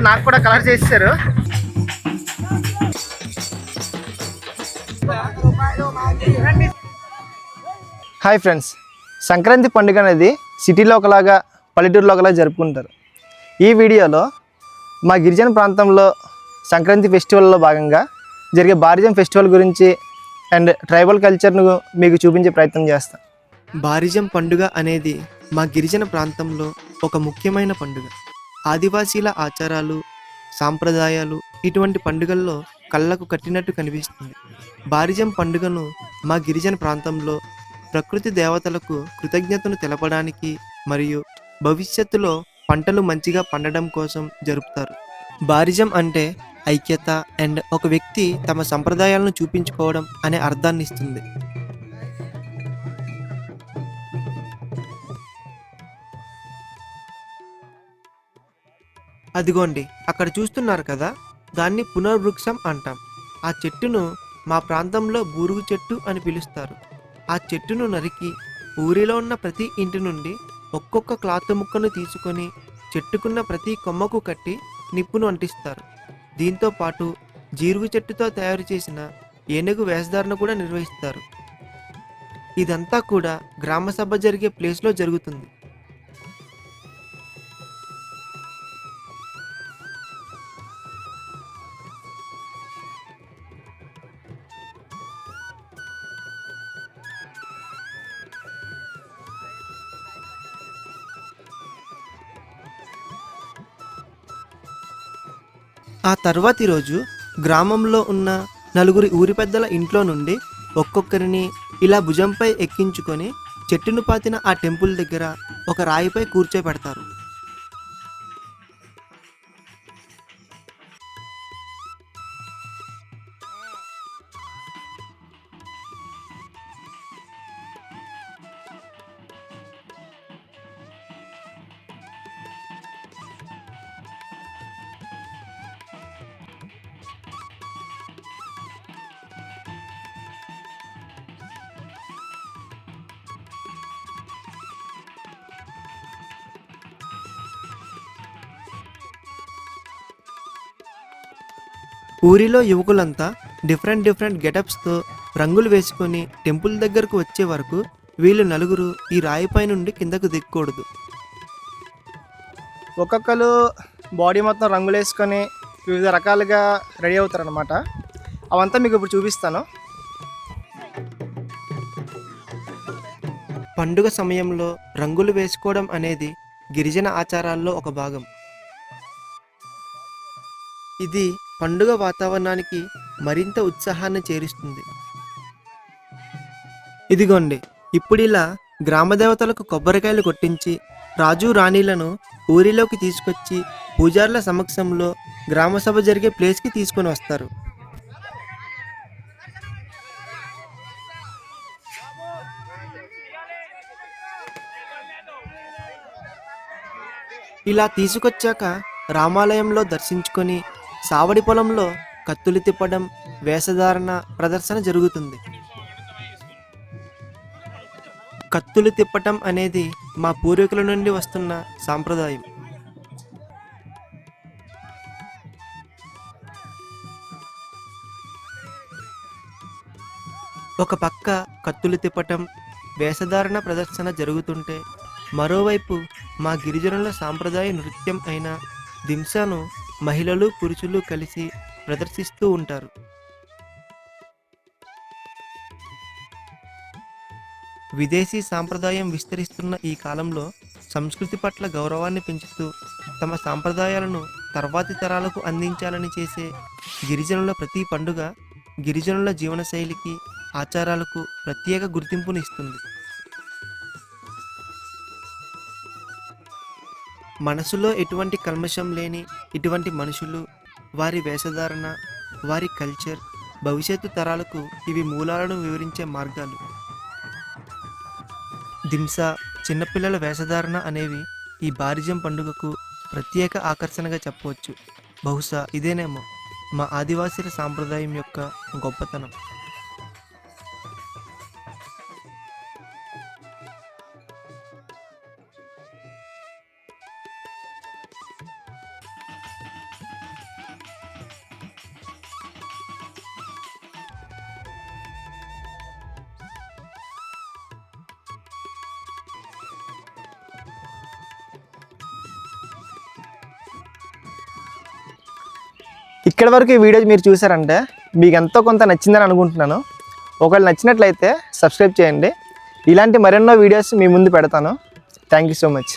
పాటు నాకు కూడా కలర్ చేసేసారు. Hi friends. సంక్రాంతి పండుగ అనేది సిటీలో ఒకలాగా పల్లెటూరులో ఒకలాగా జరుపుకుంటారు. ఈ వీడియోలో మా గిరిజన ప్రాంతంలో సంక్రాంతి ఫెస్టివల్లో భాగంగా జరిగే బారిజం ఫెస్టివల్ గురించి అండ్ ట్రైబల్ కల్చర్ను మీకు చూపించే ప్రయత్నం చేస్తాను బారిజం పండుగ అనేది మా గిరిజన ప్రాంతంలో ఒక ముఖ్యమైన పండుగ. ఆదివాసీల ఆచారాలు సాంప్రదాయాలు ఇటువంటి పండుగల్లో కళ్ళకు కట్టినట్టు కనిపిస్తుంది. బారిజం పండుగను మా గిరిజన ప్రాంతంలో ప్రకృతి దేవతలకు కృతజ్ఞతను తెలపడానికి మరియు భవిష్యత్తులో పంటలు మంచిగా పండడం కోసం జరుపుతారు. బారిజం అంటే ఐక్యత అండ్ ఒక వ్యక్తి తమ సంప్రదాయాలను చూపించుకోవడం అనే అర్థాన్ని ఇస్తుంది. అదిగోండి అక్కడ చూస్తున్నారు కదా దాన్ని పునర్వృక్షం అంటాం. ఆ చెట్టును మా ప్రాంతంలో బూరుగు చెట్టు అని పిలుస్తారు. ఆ చెట్టును నరికి ఊరిలో ఉన్న ప్రతి ఇంటి నుండి ఒక్కొక్క క్లాత్ ముక్కను తీసుకొని చెట్టుకున్న ప్రతి కొమ్మకు కట్టి నిప్పును అంటిస్తారు. దీంతో పాటు జీరుగు చెట్టుతో తయారు చేసిన ఏనుగు వేషధారణ కూడా నిర్వహిస్తారు. ఇదంతా కూడా గ్రామ సభ జరిగే ప్లేస్లో జరుగుతుంది. ఆ తర్వాతి రోజు గ్రామంలో ఉన్న నలుగురి ఊరి పెద్దల ఇంట్లో నుండి ఒక్కొక్కరిని ఇలా భుజంపై ఎక్కించుకొని చెట్టును పాతిన ఆ టెంపుల్ దగ్గర ఒక రాయిపై కూర్చోబెడతారు. ఊరిలో యువకులంతా డిఫరెంట్ డిఫరెంట్ గెటప్స్తో రంగులు వేసుకొని టెంపుల్ దగ్గరకు వచ్చే వరకు వీళ్ళు నలుగురు ఈ రాయిపై నుండి కిందకు దిక్కకూడదు ఒక్కొక్కరు బాడీ మొత్తం రంగులు వేసుకొని వివిధ రకాలుగా రెడీ అవుతారనమాట అవంతా మీకు ఇప్పుడు చూపిస్తాను. పండుగ సమయంలో రంగులు వేసుకోవడం అనేది గిరిజన ఆచారాల్లో ఒక భాగం. ఇది పండుగ వాతావరణానికి మరింత ఉత్సాహాన్ని చేరుస్తుంది. ఇదిగోండి ఇప్పుడు ఇలా గ్రామదేవతలకు కొబ్బరికాయలు కొట్టించి రాజు రాణీలను ఊరిలోకి తీసుకొచ్చి పూజారుల సమక్షంలో గ్రామసభ జరిగే ప్లేస్కి తీసుకొని వస్తారు. ఇలా తీసుకొచ్చాక రామాలయంలో దర్శించుకొని సావడి పొలంలో కత్తులు తిప్పడం వేషధారణ ప్రదర్శన జరుగుతుంది. కత్తులు తిప్పటం అనేది మా పూర్వీకుల నుండి వస్తున్న సాంప్రదాయం. ఒక పక్క కత్తులు తిప్పటం వేషధారణ ప్రదర్శన జరుగుతుంటే మరోవైపు మా గిరిజనుల సాంప్రదాయ నృత్యం అయిన దింసాను మహిళలు పురుషులు కలిసి ప్రదర్శిస్తూ ఉంటారు. విదేశీ సాంప్రదాయం విస్తరిస్తున్న ఈ కాలంలో సంస్కృతి పట్ల గౌరవాన్ని పెంచుతూ తమ సాంప్రదాయాలను తర్వాతి తరాలకు అందించాలని చేసే గిరిజనుల ప్రతి పండుగ గిరిజనుల జీవనశైలికి ఆచారాలకు ప్రత్యేక గుర్తింపునిస్తుంది మనసులో ఎటువంటి కల్మషం లేని ఇటువంటి మనుషులు వారి వేషధారణ వారి కల్చర్ భవిష్యత్తు తరాలకు ఇవి మూలాలను వివరించే మార్గాలు. దింస చిన్నపిల్లల వేషధారణ అనేవి ఈ బారిజం పండుగకు ప్రత్యేక ఆకర్షణగా చెప్పవచ్చు. బహుశా ఇదేనేమో మా ఆదివాసీల సాంప్రదాయం యొక్క గొప్పతనం. ఇక్కడ వరకు ఈ వీడియో మీరు చూసారంటే మీకు ఎంతో కొంత నచ్చిందని అనుకుంటున్నాను. ఒకవేళ నచ్చినట్లయితే సబ్స్క్రైబ్ చేయండి. ఇలాంటి మరెన్నో వీడియోస్ మీ ముందు పెడతాను. Thank you so much